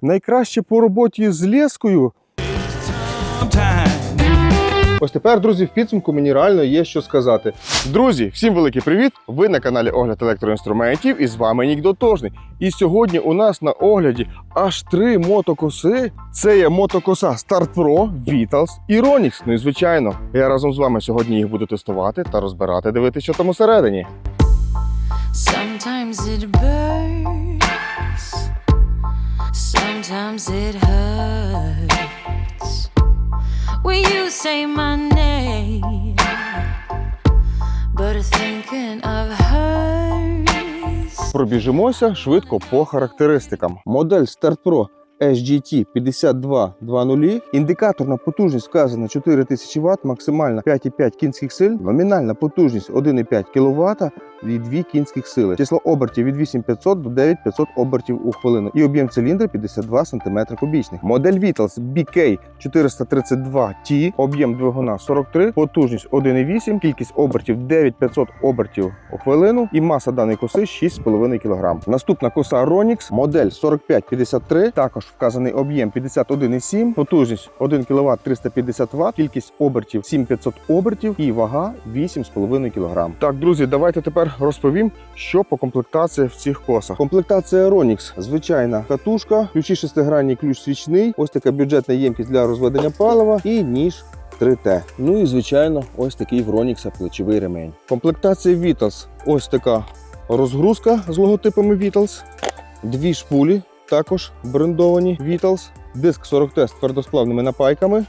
Найкраще по роботі з лескою. Ось тепер, друзі, в підсумку мені реально є що сказати. Друзі, всім великий привіт! Ви на каналі Огляд електроінструментів і з вами Нік Дотожний. І сьогодні у нас на огляді аж три мотокоси. Це є мотокоса Start Pro, Vitals і Ronix. Ну і звичайно, я разом з вами сьогодні їх буду тестувати та розбирати, дивитися, що там усередині. Sometimes it burns, sometimes it hurts. When you say my name, but thinking of hers. Пробіжимося швидко по характеристикам. Модель Start Pro SGT 5220. Індикаторна потужність вказана 4000 Вт, максимальна 5,5 кінських сил, номінальна потужність 1,5 кВт і 2 кінських сили. Число обертів від 8500 до 9500 обертів у хвилину. І об'єм циліндра 52 см кубічних. Модель Vitals BK 432T, об'єм двигуна 43, потужність 1,8, кількість обертів 9500 обертів у хвилину і маса даної коси 6,5 кг. Наступна коса Ronix, модель 4553, також вказаний об'єм 51,7, потужність 1 кВт 350 Вт, кількість обертів 7500 обертів і вага 8,5 кг. Так, друзі, давайте тепер розповім, що по комплектації в цих косах. Комплектація Ronix, звичайна катушка, ключі шестигранні, ключ свічний, ось така бюджетна ємкість для розведення палива і ніж 3Т. Ну і звичайно, ось такий в Ronix плечовий ремень. Комплектація Vitals, ось така розгрузка з логотипами Vitals, дві шпулі, також брендовані Vitals, диск 40Т з твердосплавними напайками,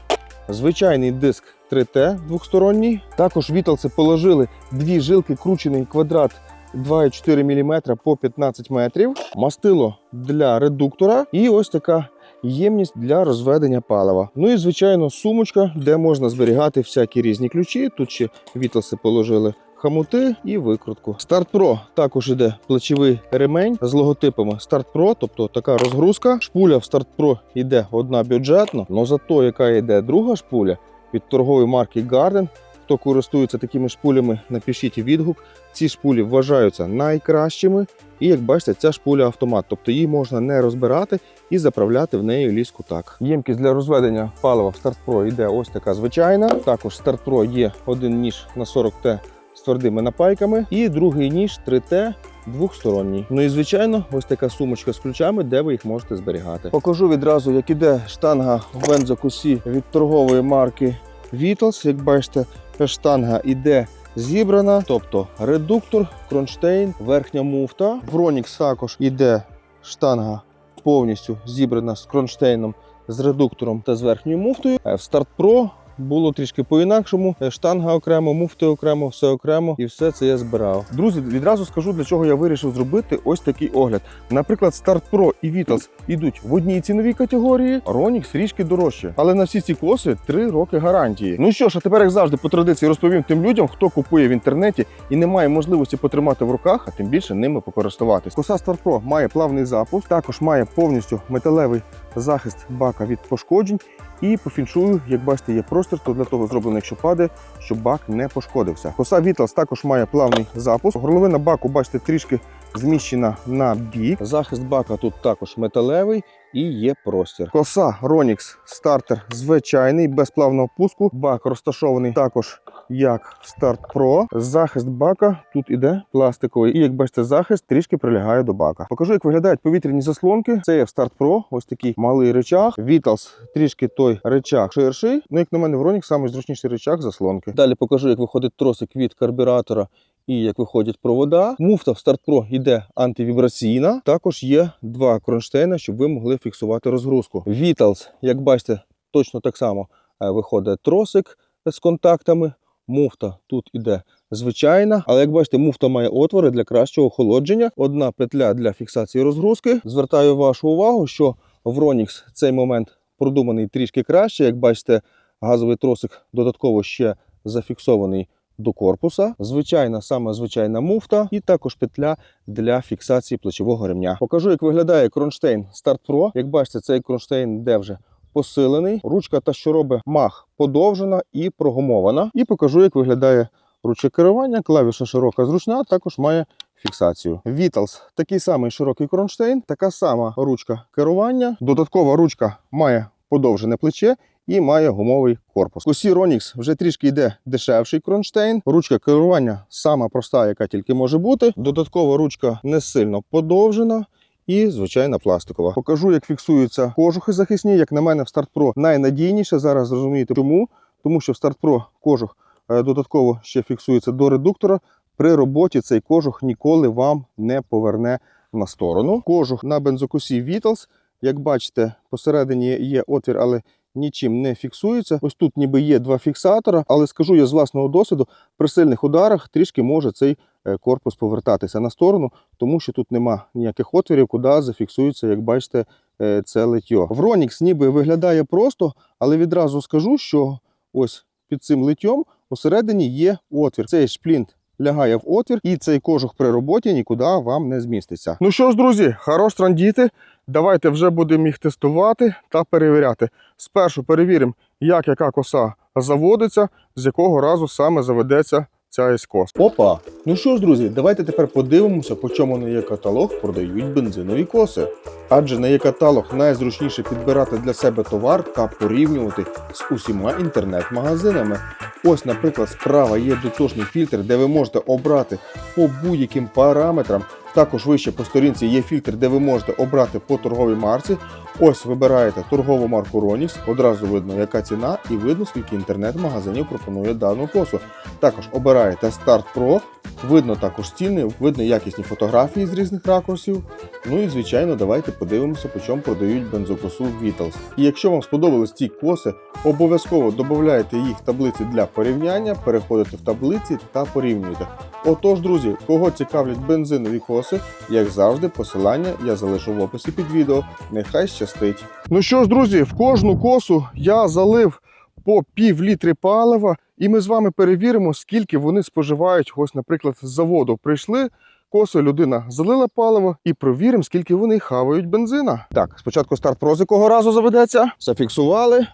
звичайний диск 3Т двохсторонній. Також Віталси положили дві жилки, кручений квадрат 2,4 мм по 15 метрів, мастило для редуктора і ось така ємність для розведення палива. Ну і звичайно, сумочка, де можна зберігати всякі різні ключі. Тут ще Віталси положили. Хамути і викрутку. Start Pro також іде плечовий ремень з логотипами Start Pro, тобто така розгрузка. Шпуля в Start Pro йде одна бюджетна, але зато яка йде друга шпуля від торгової марки Garden. Хто користується такими шпулями, напишіть відгук. Ці шпулі вважаються найкращими. І як бачите, ця шпуля автомат, тобто її можна не розбирати і заправляти в неї ліску так. Ємкість для розведення палива в Start йде ось така звичайна. Також Start Pro є один ніж на 40Т з твердими напайками, і другий ніж 3Т двохсторонній. Ну і звичайно, ось така сумочка з ключами, де ви їх можете зберігати. Покажу відразу, як іде штанга в бензокусі від торгової марки Vitals. Як бачите, штанга іде зібрана, тобто редуктор, кронштейн, верхня муфта. Ronix також іде штанга повністю зібрана з кронштейном, з редуктором та з верхньою муфтою. В Start Pro було трішки по-інакшому. Е, Штанга окремо, муфти окремо, все окремо, і все це я збирав. Друзі, відразу скажу, для чого я вирішив зробити ось такий огляд. Наприклад, Start Pro і Vitals ідуть в одній ціновій категорії, Ronix трішки дорожче. Але на всі ці коси 3 роки гарантії. Ну що ж, а тепер, як завжди, по традиції розповім тим людям, хто купує в інтернеті і не має можливості потримати в руках, а тим більше ними покористуватись. Коса Start Pro має плавний запуск, також має повністю металевий захист бака від пошкоджень. І по фіншую, як бачите, є простір, то для того зроблено, якщо паде, щоб бак не пошкодився. Коса Вітлас також має плавний запуск. Горловина баку, бачите, трішки зміщена на бік. Захист бака тут також металевий і є простір. Коса Ronix стартер звичайний, без плавного пуску. Бак розташований також як Start Pro. Захист бака тут іде пластиковий. І як бачите, захист трішки прилягає до бака. Покажу, як виглядають повітряні заслонки. Це в Start Pro, ось такий малий речах. Vitals трішки той речах ширший. Ну, як на мене, в Ronix найзручніший речах заслонки. Далі покажу, як виходить тросик від карбюратора і як виходять провода. Муфта в Start Pro йде антивібраційна. Також є два кронштейна, щоб ви могли фіксувати розгрузку. Vitals, як бачите, точно так само е, виходить тросик з контактами. Муфта тут іде звичайна, але як бачите, муфта має отвори для кращого охолодження. Одна петля для фіксації розгрузки. Звертаю вашу увагу, що в Ronix цей момент продуманий трішки краще. Як бачите, газовий тросик додатково ще зафіксований до корпуса. Звичайна, саме звичайна муфта, і також петля для фіксації плечового ремня. Покажу, як виглядає кронштейн Start Pro. Як бачите, цей кронштейн йде вже посилений. Ручка та що робить мах подовжена і прогумована. І покажу, як виглядає ручка керування. Клавіша широка зручна, також має фіксацію. Vitals такий самий широкий кронштейн, така сама ручка керування. Додаткова ручка має подовжене плече і має гумовий корпус. Усі Ronix вже трішки йде дешевший кронштейн. Ручка керування сама проста, яка тільки може бути. Додаткова ручка не сильно подовжена. І звичайна пластикова. Покажу, як фіксуються кожухи захисні. Як на мене, в Pro найнадійніше. Зараз зрозумієте чому. Тому що в Start Pro кожух е, додатково ще фіксується до редуктора. При роботі цей кожух ніколи вам не поверне на сторону. Кожух на бензокосі Vitals. Як бачите, посередині є отвір, але нічим не фіксується. Ось тут ніби є два фіксатора, але скажу я з власного досвіду, при сильних ударах трішки може цей е, корпус повертатися на сторону, тому що тут нема ніяких отворів, куди зафіксується, як бачите, е, це лиття. В Ronix ніби виглядає просто, але відразу скажу, що ось під цим литтям усередині є отвір. Цей шплінт лягає в отвір, і цей кожух при роботі нікуди вам не зміститься. Ну що ж, друзі, хорош трандіти. Давайте вже будемо їх тестувати та перевіряти. Спершу перевіримо, як яка коса заводиться, з якого разу саме заведеться ця ескос. Опа! Ну що ж, друзі, давайте тепер подивимося, по чому на є каталог продають бензинові коси. Адже на є каталог найзручніше підбирати для себе товар та порівнювати з усіма інтернет-магазинами. Ось, наприклад, справа є дотошний фільтр, де ви можете обрати по будь-яким параметрам. Також вище по сторінці є фільтр, де ви можете обрати по торговій марці. Ось вибираєте торгову марку Ronix, одразу видно, яка ціна, і видно, скільки інтернет-магазинів пропонує дану косу. Також обираєте Start Pro, видно також ціни, видно якісні фотографії з різних ракурсів. Ну і звичайно, давайте подивимося, по чому продають бензокосу Vitals. І якщо вам сподобались ці коси, обов'язково додайте їх в таблиці для порівняння, переходите в таблиці та порівнюєте. Отож, друзі, кого цікавлять бензинові коси, як завжди, посилання я залишу в описі під відео. Нехай щастить. Ну що ж, друзі, в кожну косу я залив по пів літри палива, і ми з вами перевіримо, скільки вони споживають. Ось, наприклад, з заводу прийшли. Косо людина залила паливо і провіримо, скільки вони хавають бензина. Так, спочатку старт про з якого разу заведеться. Зафіксували.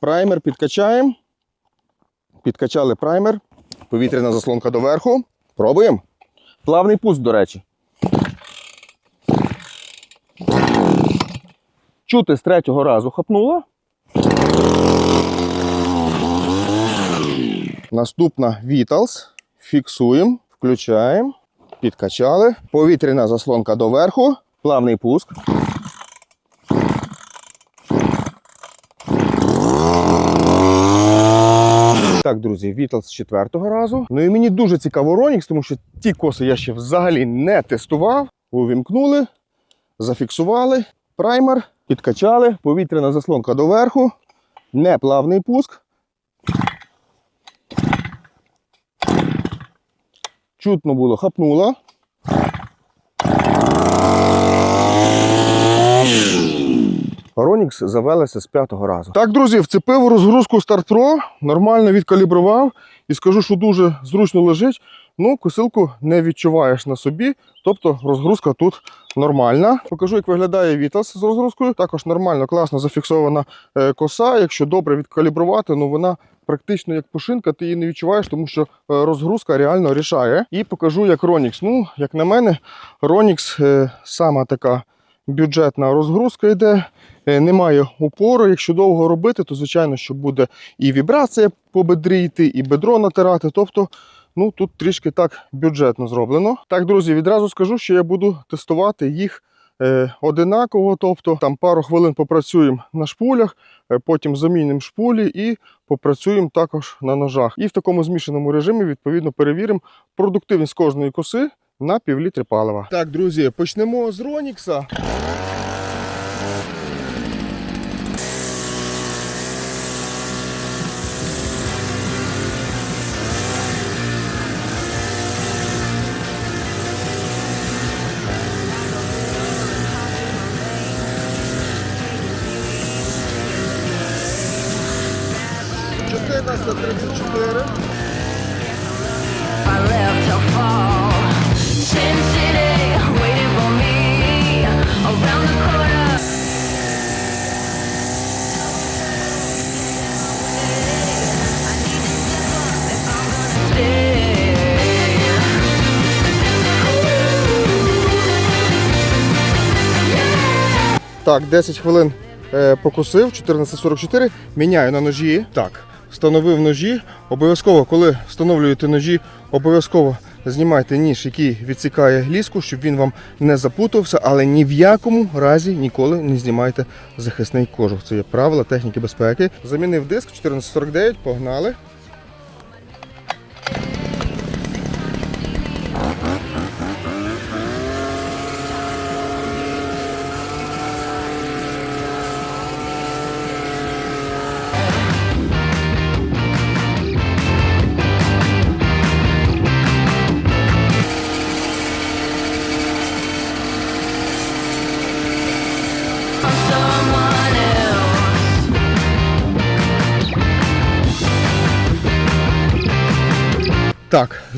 Праймер підкачаємо. Підкачали праймер. Повітряна заслонка доверху. Пробуємо. Плавний пуск, до речі. Чути з третього разу хапнуло. Наступна Vitals. Фіксуємо, включаємо, підкачали. Повітряна заслонка доверху. Плавний пуск. Так, друзі, Vitals з четвертого разу. Ну і мені дуже цікаво Ronix, тому що ті коси я ще взагалі не тестував. Увімкнули, зафіксували, праймер, підкачали, повітряна заслонка доверху, неплавний пуск. Чутно було, хапнуло. Ronix завелася з п'ятого разу. Так, друзі, вцепив розгрузку Start Pro, нормально відкалібрував і скажу, що дуже зручно лежить. Ну, косилку не відчуваєш на собі, тобто розгрузка тут нормальна. Покажу, як виглядає Vitas з розгрузкою. Також нормально, класно зафіксована е, коса. Якщо добре відкалібрувати, ну вона практично як пушинка, ти її не відчуваєш, тому що е, розгрузка реально рішає. І покажу, як Ronix. Ну, як на мене, Ronix е, сама така бюджетна розгрузка йде. Е, Немає упору. Якщо довго робити, то звичайно, що буде і вібрація по бедрі йти, і бедро натирати. Тобто, ну тут трішки так бюджетно зроблено. Так, друзі, відразу скажу, що я буду тестувати їх е, одинаково. Тобто там пару хвилин попрацюємо на шпулях, е, потім замінимо шпулі і попрацюємо також на ножах. І в такому змішаному режимі відповідно перевіримо продуктивність кожної коси на півлітри палива. Так, друзі, почнемо з Ронікса. 34. I left to fall. Sin City waiting for me around the corner. Так, 10 хвилин е, покусив, 14.44. Міняю на ножі. Так встановив ножі. Обов'язково, коли встановлюєте ножі, обов'язково знімайте ніж, який відсікає ліску, щоб він вам не запутався, але ні в якому разі ніколи не знімайте захисний кожух. Це є правила техніки безпеки. Замінив диск 1449, погнали.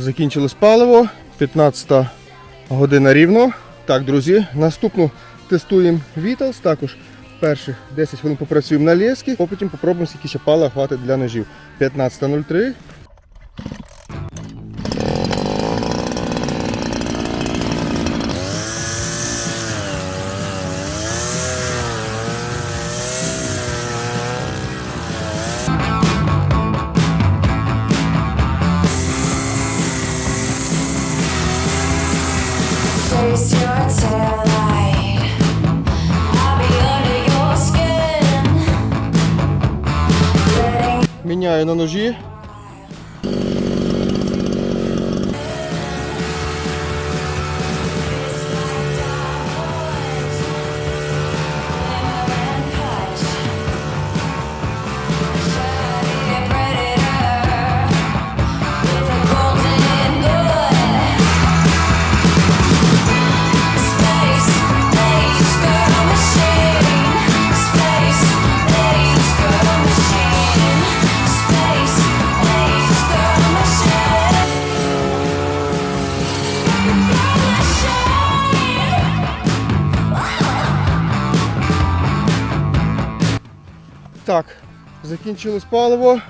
Закінчилось паливо. 15 година рівно. Так, друзі, наступну тестуємо Vitals. Також перших 10 хвилин попрацюємо на лески, а потім попробуємо, скільки ще палива хватить для ножів. 15.03. закінчилось паливо.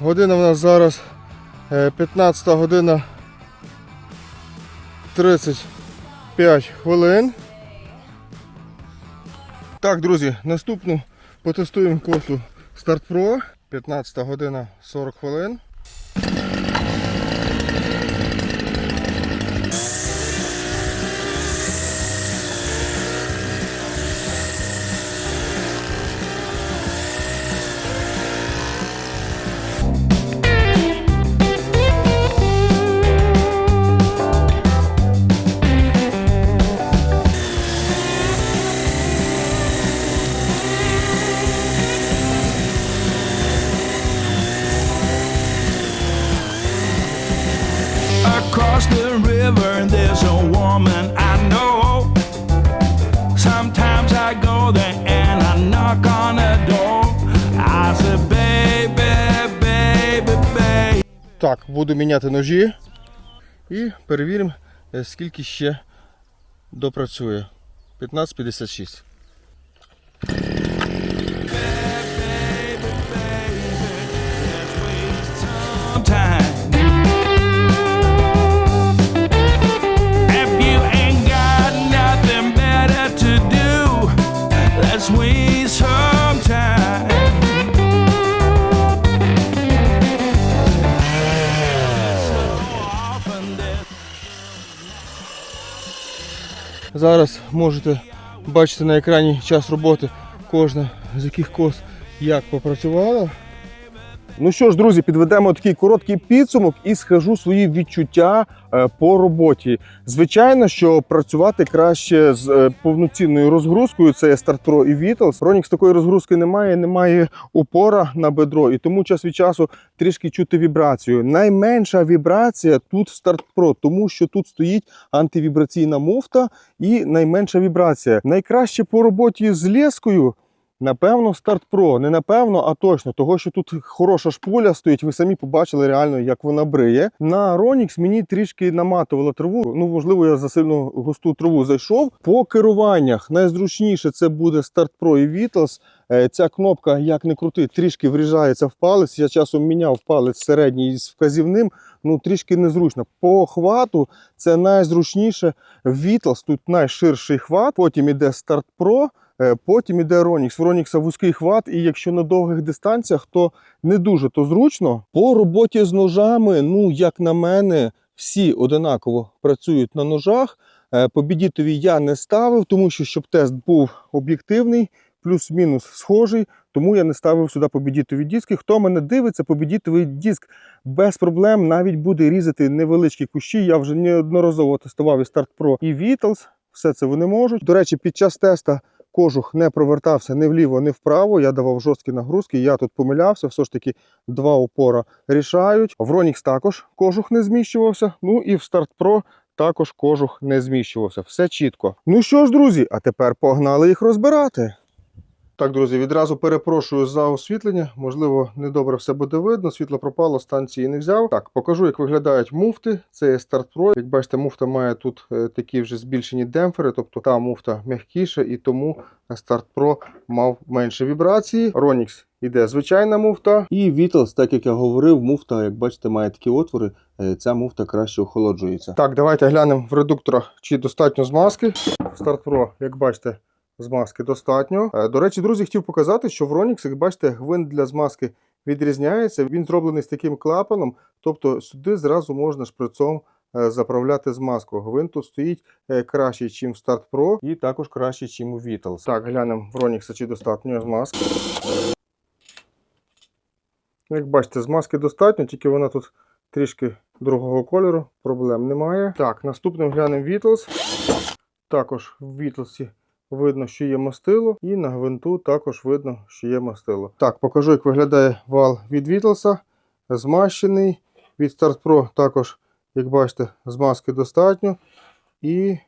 Година в нас зараз е, 15 година 35 хвилин. Так, друзі, наступну потестуємо косу Start Pro. 15 година 40 хвилин. Так, буду міняти ножі і перевіримо, е, скільки ще допрацює. 15.56. Зараз можете бачити на екрані час роботи кожна з яких кос як попрацювала. Ну що ж, друзі, підведемо такий короткий підсумок і скажу свої відчуття е, по роботі. Звичайно, що працювати краще з е, повноцінною розгрузкою. Це є Start і Vitals. Ronix такої розгрузки немає, немає опора на бедро, і тому час від часу трішки чути вібрацію. Найменша вібрація тут в Start тому що тут стоїть антивібраційна муфта і найменша вібрація. Найкраще по роботі з лескою. Напевно, старт Pro. Не напевно, а точно. Того, що тут хороша шпуля стоїть, ви самі побачили реально, як вона бриє. На Ronix мені трішки наматувала траву. Ну, можливо, я за сильно густу траву зайшов. По керуваннях найзручніше це буде Start Pro і Vitals. Е, Ця кнопка, як не крути, трішки вріжається в палець. Я часом міняв палець середній з вказівним. Ну, трішки незручно. По хвату це найзручніше. Vitals тут найширший хват. Потім іде Start Pro. Е, Потім іде Ronix. В Ronix вузький хват, і якщо на довгих дистанціях, то не дуже то зручно. По роботі з ножами, ну як на мене, всі одинаково працюють на ножах. Е, По бідітові я не ставив, тому що щоб тест був об'єктивний, плюс-мінус схожий. Тому я не ставив сюди побідітові диски. Хто мене дивиться, побідітовий диск без проблем навіть буде різати невеличкі кущі. Я вже неодноразово тестував і Start Pro, і Vitals. Все це вони можуть. До речі, під час теста кожух не провертався ні вліво, ні вправо. Я давав жорсткі нагрузки. Я тут помилявся. Все ж таки два опора рішають. В Ронікс також кожух не зміщувався. Ну і в Старт Про також кожух не зміщувався. Все чітко. Ну що ж, друзі, а тепер погнали їх розбирати. Так, друзі, відразу перепрошую за освітлення. Можливо, недобре все буде видно. Світло пропало, станції не взяв. Так, покажу, як виглядають муфти. Це Start Pro. Як бачите, муфта має тут е, такі вже збільшені демпфери, тобто та муфта м'якіша, і тому Start Pro мав менше вібрації. Ronix іде звичайна муфта. І Vitals, так як я говорив, муфта, як бачите, має такі отвори. Е, Ця муфта краще охолоджується. Так, давайте глянемо в редукторах, чи достатньо змазки. Start Pro, як бачите, змазки достатньо. Е, До речі, друзі, хотів показати, що в Ronix, як бачите, гвинт для змазки відрізняється. Він зроблений з таким клапаном, тобто сюди зразу можна шприцом е, заправляти змазку. Гвинт тут стоїть е, кращий, ніж в Start Pro, і також кращий, ніж у Vitals. Так, глянемо в Ronix, чи достатньо змазки. Як бачите, змазки достатньо, тільки вона тут трішки другого кольору, проблем немає. Так, наступним глянемо Vitals. Також в Вітлсі видно, що є мастило, і на гвинту також видно, що є мастило. Так, покажу, як виглядає вал від Вітлса. Змащений. Від Start Pro також, як бачите, змазки достатньо. І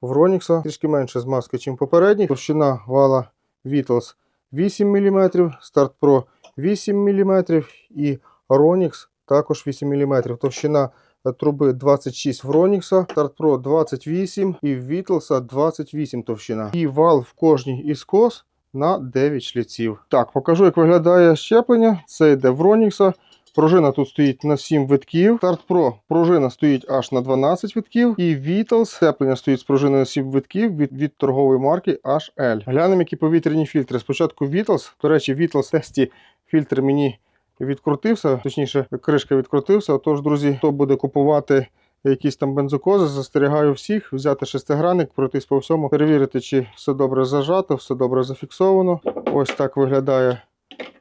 в Ronix трішки менше змазки, ніж попередній. Товщина вала Vitals 8 мм, Start Pro 8 мм і Ronix також 8 мм. Товщина труби 26 в Ronix, Start Pro 28 і в Vitals 28 товщина. І вал в кожній із кос на 9 шліців. Так, покажу, як виглядає щеплення. Це йде в Ronix. Пружина тут стоїть на 7 витків. Pro пружина стоїть аж на 12 витків. І Vitals щеплення стоїть з пружиною на 7 витків від, від торгової марки HL. Глянемо, які повітряні фільтри. Спочатку Vitals. До речі, Vitals тесті фільтр мені відкрутився, точніше, кришка відкрутився. Отож, друзі, хто буде купувати якісь там бензокози, застерігаю всіх взяти шестигранник, пройтись по всьому, перевірити, чи все добре зажато, все добре зафіксовано. Ось так виглядає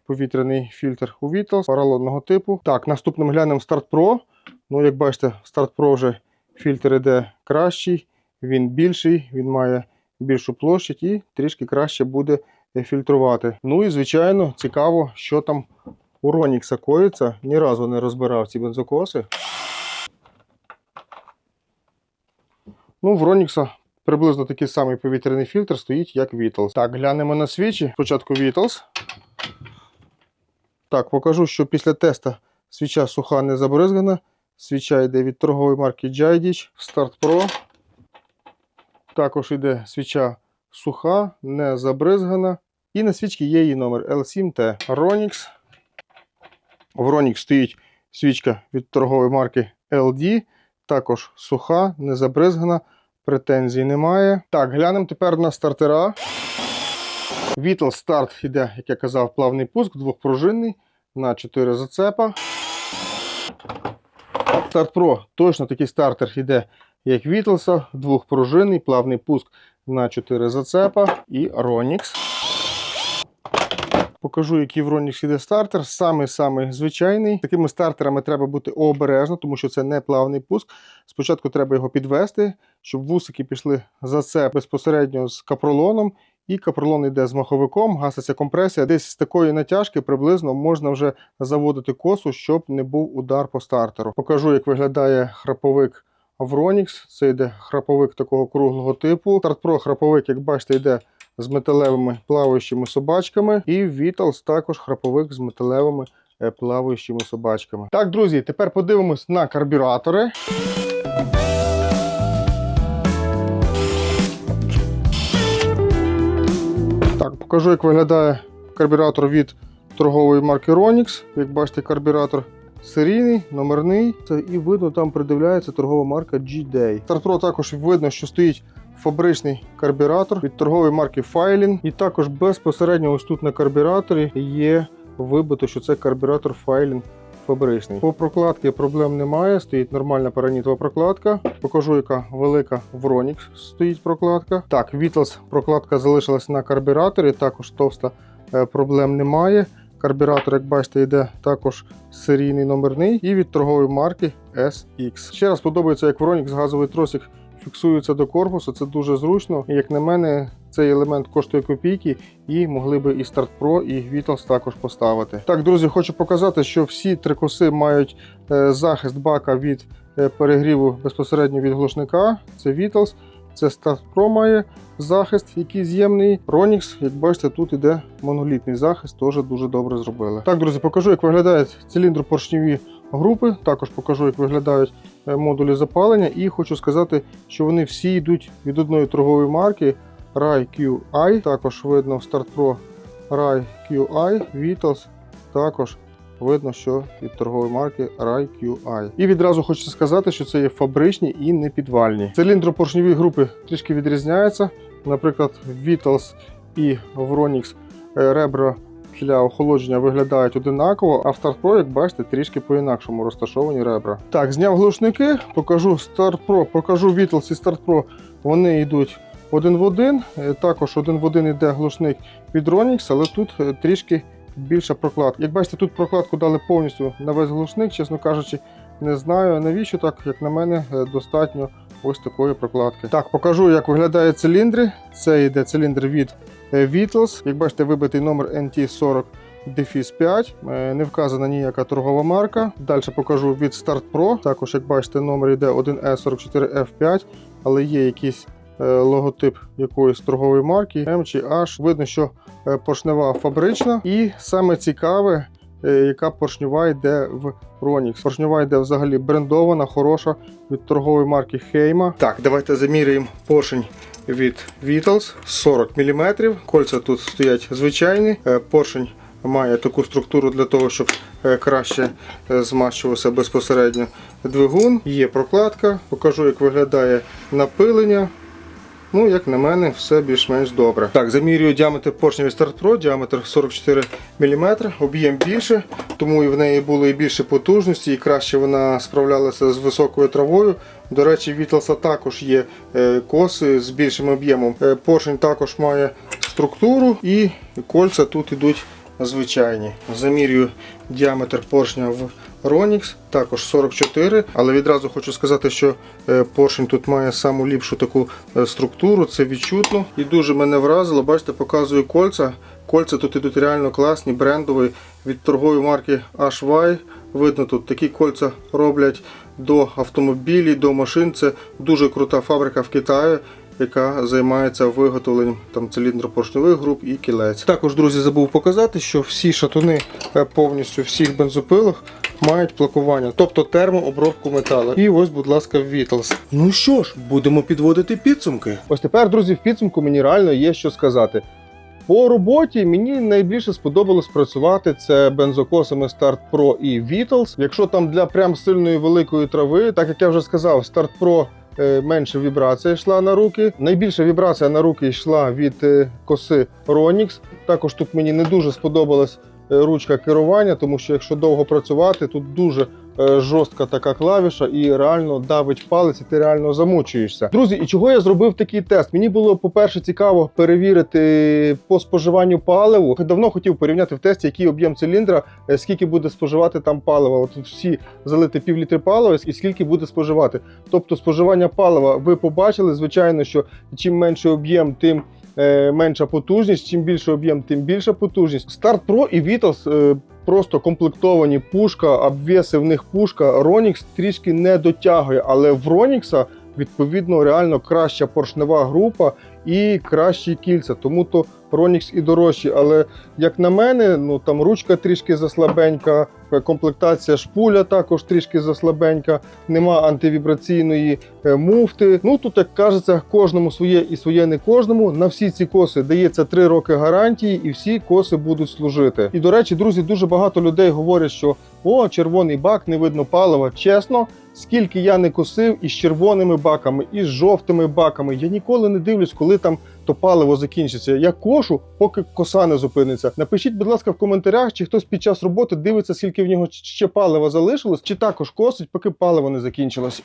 повітряний фільтр у Vitals поролонного типу. Так, наступним глянемо Start Pro. Ну, як бачите, Start Pro вже фільтр іде кращий, він більший, він має більшу площадь і трішки краще буде фільтрувати. Ну і звичайно, цікаво, що там у Ронікса коїться. Ні разу не розбирав ці бензокоси. Ну, в Ронікса приблизно такий самий повітряний фільтр стоїть, як Vitals. Так, глянемо на свічі. Спочатку Vitals. Так, покажу, що після теста свіча суха не забризгана. Свіча йде від торгової марки Jaydich Start Pro. Також йде свіча суха, не забризгана. І на свічці є її номер L7T Ronix. В Ronix стоїть свічка від торгової марки LD. Також суха, не забризгана, претензій немає. Так, глянемо тепер на стартера. Vitals старт іде, як я казав, плавний пуск, двохпружинний на 4 зацепа. Start Pro точно такий стартер йде, як Vitals, двохпружинний, плавний пуск на 4 зацепа і Ronix. Покажу, який в Ronix іде стартер. Самий-самий звичайний. Такими стартерами треба бути обережно, тому що це не плавний пуск. Спочатку треба його підвести, щоб вусики пішли за це безпосередньо з капролоном. І капролон йде з маховиком, гаситься компресія. Десь з такої натяжки приблизно можна вже заводити косу, щоб не був удар по стартеру. Покажу, як виглядає храповик в Ronix. Це йде храповик такого круглого типу. Старт Pro храповик, як бачите, йде з металевими плаваючими собачками. І Vitals також храповик з металевими е, плаваючими собачками. Так, друзі, тепер подивимось на карбюратори. Так, покажу, як виглядає карбюратор від торгової марки Ronix. Як бачите, карбюратор серійний, номерний. Це і видно, там придивляється торгова марка G-Day. Pro також видно, що стоїть фабричний карбюратор від торгової марки Файлін. І також безпосередньо ось тут на карбюраторі є вибито, що це карбюратор Файлін фабричний. По прокладці проблем немає, стоїть нормальна паранітова прокладка. Покажу, яка велика в Ronix стоїть прокладка. Так, Vitals прокладка залишилась на карбюраторі, також товста е, проблем немає. Карбюратор, як бачите, йде також серійний номерний і від торгової марки SX. Ще раз подобається, як в Ronix газовий тросик фіксується до корпусу. Це дуже зручно. І як на мене, цей елемент коштує копійки, і могли би і Start Pro, і Vitals також поставити. Так, друзі, хочу показати, що всі три коси мають е, захист бака від е, перегріву безпосередньо від глушника. Це Vitals. Це Start Pro має захист, який з'ємний. Ronix, як бачите, тут іде монолітний захист, теж дуже добре зробили. Так, друзі, покажу, як виглядають циліндропоршневі групи. Також покажу, як виглядають модулі запалення. І хочу сказати, що вони всі йдуть від одної торгової марки RAI QI. Також видно в Start Pro RAI Vitals. Також видно, що від торгової марки RAI QI. І відразу хочу сказати, що це є фабричні і не підвальні. Циліндропоршневі групи трішки відрізняються. Наприклад, Vitals і в Ronix е, ребра для охолодження виглядають одинаково, а в Start Pro, як бачите, трішки по-інакшому розташовані ребра. Так, зняв глушники, покажу Start Pro, покажу Vitals і Start Pro. Вони йдуть один в один. Е, Також один в один йде глушник від Ronix, але тут е, трішки більша прокладка. Як бачите, тут прокладку дали повністю на весь глушник, чесно кажучи, не знаю навіщо так, як на мене, е, достатньо ось такої прокладки. Так, покажу, як виглядають циліндри. Це йде циліндр від Vitals. Як бачите, вибитий номер NT40 Дефіс 5, Е, не вказана ніяка торгова марка. Далі покажу від Start Pro. Також, як бачите, номер йде 1E44F5, але є якийсь е, логотип якоїсь торгової марки M чи H. Видно, що е, поршнева фабрична. І саме цікаве, е, яка поршнева йде в Ronix. Поршнева йде взагалі брендована, хороша від торгової марки Хейма. Так, давайте заміряємо поршень від Vitals 40 мм. Кольця тут стоять звичайні. Е, Поршень має таку структуру для того, щоб е, краще е, змащувався безпосередньо двигун. Є прокладка, покажу, як виглядає напилення. Ну, як на мене, все більш-менш добре. Так, замірюю діаметр поршня від Start Pro, діаметр 44 мм, об'єм більше, тому і в неї було і більше потужності, і краще вона справлялася з високою травою. До речі, в Вітлса також є е, коси з більшим об'ємом. Е, Поршень також має структуру і кольця тут ідуть звичайні. Замірюю діаметр поршня в Ronix, також 44, але відразу хочу сказати, що е, поршень тут має саму ліпшу таку е, структуру, це відчутно. І дуже мене вразило, бачите, показую кольця. Кольця тут ідуть реально класні, брендові від торгової марки HY. Видно, тут такі кольця роблять до автомобілів, до машин. Це дуже крута фабрика в Китаї яка займається виготовленням там циліндропоршневих груп і кілець. Також, друзі, забув показати, що всі шатуни е, повністю всіх бензопилах мають плакування, тобто термообробку металу. І ось, будь ласка, Vitals. Ну що ж, будемо підводити підсумки. Ось тепер, друзі, в підсумку мені реально є що сказати. По роботі мені найбільше сподобалось працювати це бензокосами Start Pro і Vitals. Якщо там для прям сильної великої трави, так як я вже сказав, Start Pro менше вібрація йшла на руки. Найбільша вібрація на руки йшла від е, коси Ronix. Також тут мені не дуже сподобалась е, ручка керування, тому що якщо довго працювати, тут дуже е, жорстка така клавіша і реально давить палець, і ти реально замучуєшся. Друзі, і чого я зробив такий тест? Мені було, по-перше, цікаво перевірити по споживанню паливу. Давно хотів порівняти в тесті, який об'єм циліндра, е, скільки буде споживати там палива. От всі залити пів літри палива і скільки буде споживати. Тобто споживання палива ви побачили. Звичайно, що чим менший об'єм, тим е, менша потужність. Чим більше об'єм, тим більша потужність. Start Pro і Vitals е, просто комплектовані пушка, обвеси в них пушка. Ronix трішки не дотягує, але в Ronix відповідно реально краща поршнева група і кращі кільця. Тому то Ronix і дорожчі. Але як на мене, ну там ручка трішки заслабенька, комплектація шпуля також трішки заслабенька, нема антивібраційної е, муфти. Ну тут, як кажеться, кожному своє і своє не кожному. На всі ці коси дається 3 роки гарантії, і всі коси будуть служити. І до речі, друзі, дуже багато людей говорять, що о, червоний бак, не видно палива. Чесно, скільки я не косив із червоними баками, і з жовтими баками, я ніколи не дивлюсь, коли там то паливо закінчиться. Я кошу, поки коса не зупиниться. Напишіть, будь ласка, в коментарях, чи хтось під час роботи дивиться, скільки в нього ще палива залишилось, чи також косить, поки паливо не закінчилось.